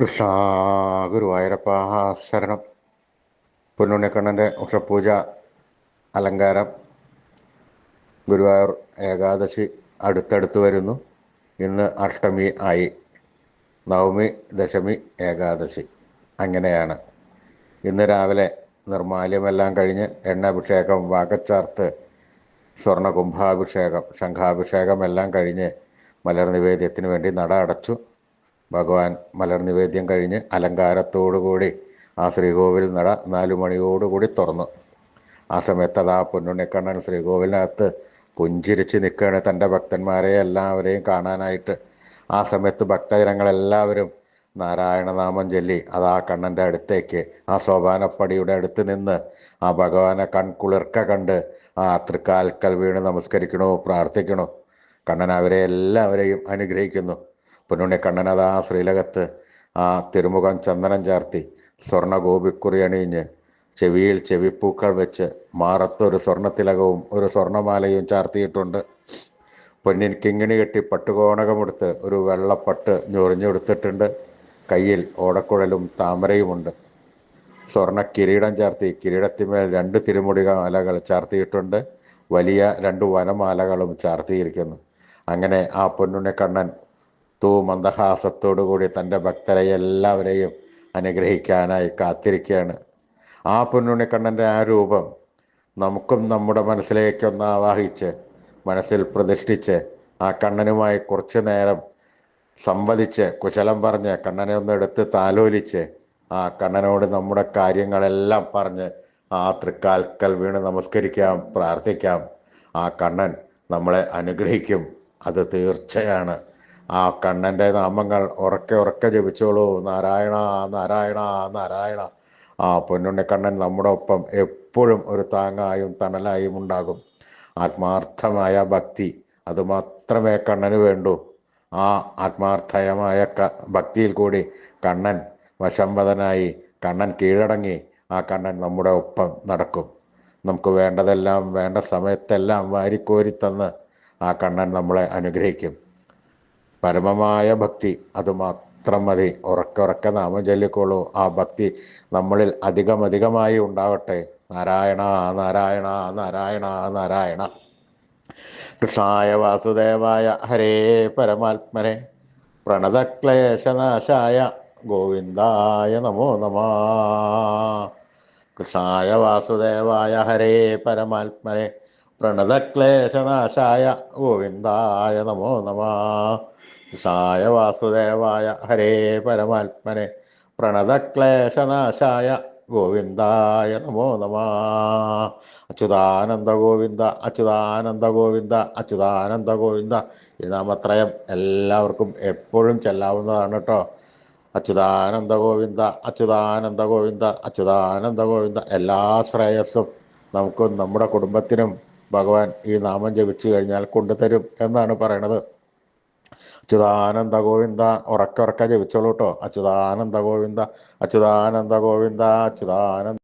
കൃഷ്ണ ഗുരുവായൂരപ്പ ശരണം പൊന്നുണ്ണിക്കണ്ണന്റെ ഉഷപൂജ അലങ്കാരം. ഗുരുവായൂർ ഏകാദശി അടുത്തടുത്ത് വരുന്നു. ഇന്ന് അഷ്ടമി ആയി. നവമി ദശമി ഏകാദശി. അങ്ങനെയാണ്. ഇന്ന് രാവിലെ നിർമാല്യമെല്ലാം കഴിഞ്ഞ് എണ്ണാഭിഷേകം വാകച്ചാർത്ത് സ്വർണ കുംഭാഭിഷേകം ശംഖാഭിഷേകം എല്ലാം കഴിഞ്ഞ് മലർ നിവേദ്യത്തിന് വേണ്ടി നട അടച്ചു. ഭഗവാൻ മലർ നിവേദ്യം കഴിഞ്ഞ് അലങ്കാരത്തോടുകൂടി ആ ശ്രീകോവിൽ നട നാലു മണിയോടുകൂടി തുറന്നു. ആ സമയത്ത് ആ പൊന്നുണ്ണിക്കണ്ണൻ ശ്രീകോവിലിനകത്ത് പുഞ്ചിരിച്ച് നിൽക്കുകയാണ് തന്റെ ഭക്തന്മാരെ എല്ലാവരെയും കാണാനായിട്ട്. ആ സമയത്ത് ഭക്തജനങ്ങളെല്ലാവരും നാരായണനാമം ചൊല്ലി അത് ആ കണ്ണന്റെ അടുത്തേക്ക് ആ സോപാനപ്പടിയുടെ അടുത്ത് നിന്ന് ആ ഭഗവാനെ കൺകുളിർക്ക കണ്ട് ആ തൃക്കാൽക്കൽ വീണ് നമസ്കരിക്കണോ പ്രാർത്ഥിക്കണോ. കണ്ണൻ അവരെ എല്ലാവരെയും അനുഗ്രഹിക്കുന്നു. പൊന്നുണ്ണി കണ്ണൻ ആ ശ്രീലകത്ത് ആ തിരുമുഖം ചന്ദനം ചാർത്തി സ്വർണ ഗോപിക്കുറി അണിഞ്ഞ് ചെവിയിൽ ചെവിപ്പൂക്കൾ വെച്ച് മാറത്തൊരു സ്വർണത്തിലകവും ഒരു സ്വർണമാലയും ചാർത്തിയിട്ടുണ്ട്. പൊന്നിൻ കിങ്ങിണി കെട്ടി പട്ടുകോണകമെടുത്ത് ഒരു വെള്ളപ്പട്ട് ഞൊറിഞ്ഞെടുത്തിട്ടുണ്ട്. കയ്യിൽ ഓടക്കുഴലും താമരയുമുണ്ട്. സ്വർണ കിരീടം ചാർത്തി കിരീടത്തിന്മേൽ രണ്ട് തിരുമുടി മാലകൾ ചാർത്തിയിട്ടുണ്ട്. വലിയ രണ്ട് വനമാലകളും ചാർത്തിയിരിക്കുന്നു. അങ്ങനെ ആ പൊന്നുണ്ണിക്കണ്ണൻ തൂ മന്ദഹാസത്തോടുകൂടി തന്റെ ഭക്തരെ എല്ലാവരെയും അനുഗ്രഹിക്കാനായി കാത്തിരിക്കുകയാണ്. ആ പൊന്നുണിക്കണ്ണന്റെ ആ രൂപം നമുക്കും നമ്മുടെ മനസ്സിലേക്കൊന്ന് ആവാഹിച്ച് മനസ്സിൽ പ്രതിഷ്ഠിച്ച് ആ കണ്ണനുമായി കുറച്ചു നേരം സംവദിച്ച് കുശലം പറഞ്ഞ് കണ്ണനെ ഒന്ന് എടുത്ത് താലോലിച്ച് ആ കണ്ണനോട് നമ്മുടെ കാര്യങ്ങളെല്ലാം പറഞ്ഞ് ആ തൃക്കാൽക്കൽ വീണ് നമസ്കരിക്കാം പ്രാർത്ഥിക്കാം. ആ കണ്ണൻ നമ്മളെ അനുഗ്രഹിക്കും. അത് തീർച്ചയാണ്. ആ കണ്ണന്റെ നാമങ്ങൾ ഉറക്കെ ഉറക്കെ ജപിച്ചോളൂ. നാരായണ നാരായണ നാരായണ. ആ പൊന്നുണ്ണിക്കണ്ണൻ നമ്മുടെ ഒപ്പം എപ്പോഴും ഒരു താങ്ങായും തണലായും ഉണ്ടാകും. ആത്മാർത്ഥമായ ഭക്തി അതുമാത്രമേ കണ്ണന് വേണ്ടൂ. ആ ആത്മാർത്ഥമായ ഭക്തിയിൽ കൂടി കണ്ണൻ വശംവദനായി കണ്ണൻ കീഴടങ്ങി ആ കണ്ണൻ നമ്മുടെ ഒപ്പം നടക്കും. നമുക്ക് വേണ്ടതെല്ലാം വേണ്ട സമയത്തെല്ലാം വാരിക്കോരി തന്ന് ആ കണ്ണൻ നമ്മളെ അനുഗ്രഹിക്കും. പരമമായ ഭക്തി അത് മാത്രം മതി. ഉറക്കെ നാമം ചൊല്ലിക്കോളൂ ആ ഭക്തി നമ്മളിൽ അധികമധികമായി ഉണ്ടാവട്ടെ. നാരായണ നാരായണ നാരായണ നാരായണ. കൃഷ്ണായ വാസുദേവായ ഹരേ പരമാത്മനെ. പ്രണതക്ലേശനാശായ ഗോവിന്ദായ നമോ നമ. കൃഷ്ണായ വാസുദേവായ ഹരേ പരമാത്മനെ. പ്രണതക്ലേശനാശായ ഗോവിന്ദായ നമോ നമ. കൃഷ്ണായ വാസുദേവായ ഹരേ പരമാത്മനെ പ്രണതക്ലേശനാശായ ഗോവിന്ദായ നമോ നമ. അച്യുതാനന്ദ ഗോവിന്ദ അച്യുതാനന്ദ ഗോവിന്ദ അച്യുതാനന്ദ ഗോവിന്ദ. ഈ നാമത്രയം എല്ലാവർക്കും എപ്പോഴും ചെല്ലാവുന്നതാണ് കേട്ടോ. അച്യുതാനന്ദ ഗോവിന്ദ അച്യുതാനന്ദ ഗോവിന്ദ അച്യുതാനന്ദ ഗോവിന്ദ. എല്ലാ ശ്രേയസ്സും നമുക്കും നമ്മുടെ കുടുംബത്തിനും ഭഗവാൻ ഈ നാമം ജപിച്ചു കഴിഞ്ഞാൽ കൊണ്ടുതരും എന്നാണ് പറയണത്. അച്യുതാനന്ദ ഗോവിന്ദ ഉറക്ക ഉറക്ക ജപിച്ചോളൂ കേട്ടോ അച്യുതാനന്ദ ഗോവിന്ദ അച്യുതാനന്ദ ഗോവിന്ദ അച്യുതാനന്ദ